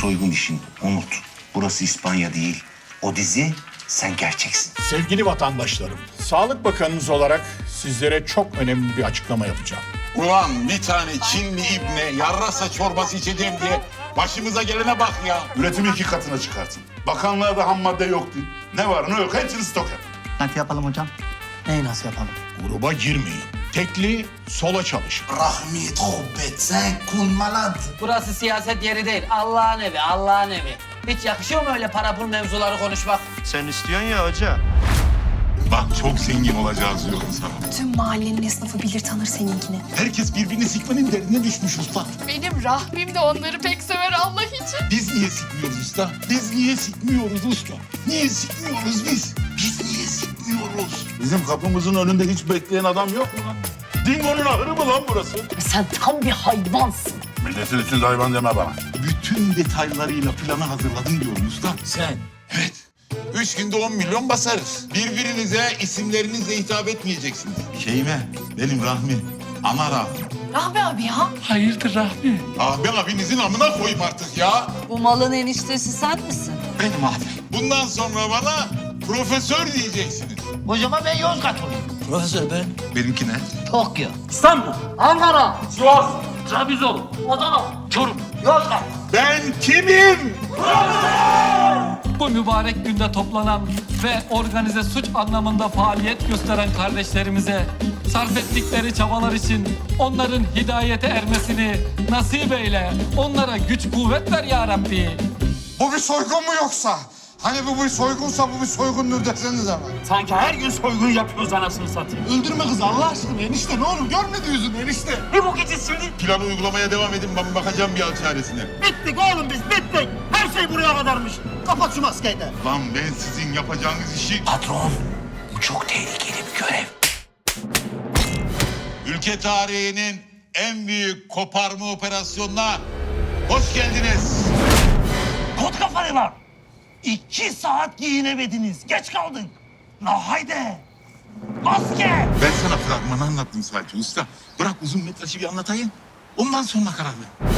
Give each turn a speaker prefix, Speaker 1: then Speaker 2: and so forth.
Speaker 1: soygun işini unut. Burası İspanya değil. O dizi sen gerçeksin.
Speaker 2: Sevgili vatandaşlarım, Sağlık Bakanınız olarak sizlere çok önemli bir açıklama yapacağım.
Speaker 3: Ulan bir tane Çinli ibne yarrasa çorbası içeceğim diye başımıza gelene bak ya.
Speaker 4: Üretimi iki katına çıkartın. Bakanlığa ham madde yok değil. Ne var ne yok hepsini stok yap.
Speaker 5: Nasıl yapalım hocam? Neyi nasıl yapalım?
Speaker 2: Gruba girmeyin. Tekli sola çalışın.
Speaker 6: Rahmi tövbet sen kun malad.
Speaker 7: Burası siyaset yeri değil. Allah'ın evi, Allah'ın evi. Hiç yakışıyor mu öyle para pul mevzuları konuşmak?
Speaker 8: Sen istiyorsun ya hoca.
Speaker 3: Bak çok zengin olacağız diyorum sana.
Speaker 9: Tüm mahallenin esnafı bilir tanır seninkini.
Speaker 3: Herkes birbirini sikmenin derdine düşmüş usta.
Speaker 9: Benim rahmim de onları pek sever Allah için.
Speaker 3: Biz niye sikmiyoruz usta? Biz niye sikmiyoruz usta? Niye sikmiyoruz biz?
Speaker 4: Bizim kapımızın önünde hiç bekleyen adam yok mu lan? Dingo'nun ahırı mı lan burası?
Speaker 9: Sen tam bir hayvansın.
Speaker 4: Milletin içinde hayvan deme bana.
Speaker 3: Bütün detaylarıyla planı hazırladım diyorum usta.
Speaker 5: Sen.
Speaker 3: Evet. Üç günde 10 milyon basarız. Birbirinize isimlerinizle hitap etmeyeceksiniz. Şeyme, benim Rahmi. Ana Rahmi.
Speaker 9: Rahmi abi ya.
Speaker 3: Ah ben abinizin amına koyayım artık ya.
Speaker 10: Bu malın eniştesi sen misin?
Speaker 5: Benim abi.
Speaker 3: Bundan sonra bana profesör diyeceksiniz.
Speaker 5: Hocama ben Yozgat olayım. Profesör ben.
Speaker 3: Benimki ne?
Speaker 5: Tokyo.
Speaker 7: İstanbul, Ankara, Sivas, Trabzon, Adana, Çorum.
Speaker 5: Yozgat.
Speaker 3: Ben kimim?
Speaker 11: Bu mübarek günde toplanan ve organize suç anlamında faaliyet gösteren kardeşlerimize sarf ettikleri çabalar için onların hidayete ermesini nasip eyle. Onlara güç kuvvet ver ya Rabbi.
Speaker 6: Bu bir soygun mu yoksa? Hani bu bir soygunsa bu bir soygundur desenize bak.
Speaker 11: Sanki her gün soygun yapıyoruz anasını satayım.
Speaker 6: Öldürme kızı Allah aşkına enişte ne olur görmedi yüzünü enişte.
Speaker 11: Ne bu gideceğiz şimdi?
Speaker 3: Planı uygulamaya devam edin ben bakacağım bir hal çaresine.
Speaker 5: Bittik oğlum biz bittik. Her şey buraya kadarmış. Kapat şu maskeyi de.
Speaker 3: Lan ben sizin yapacağınız işi...
Speaker 1: Patron, bu çok tehlikeli bir görev.
Speaker 3: Ülke tarihinin en büyük koparma operasyonuna hoş geldiniz.
Speaker 5: Kot kafalılar. İki saat giyinemediniz. Geç kaldık. La haydi. Maske.
Speaker 3: Ben sana fragmanı anlattım sadece usta. Bırak uzun metrajı bir anlatayım. Ondan sonra karar ver.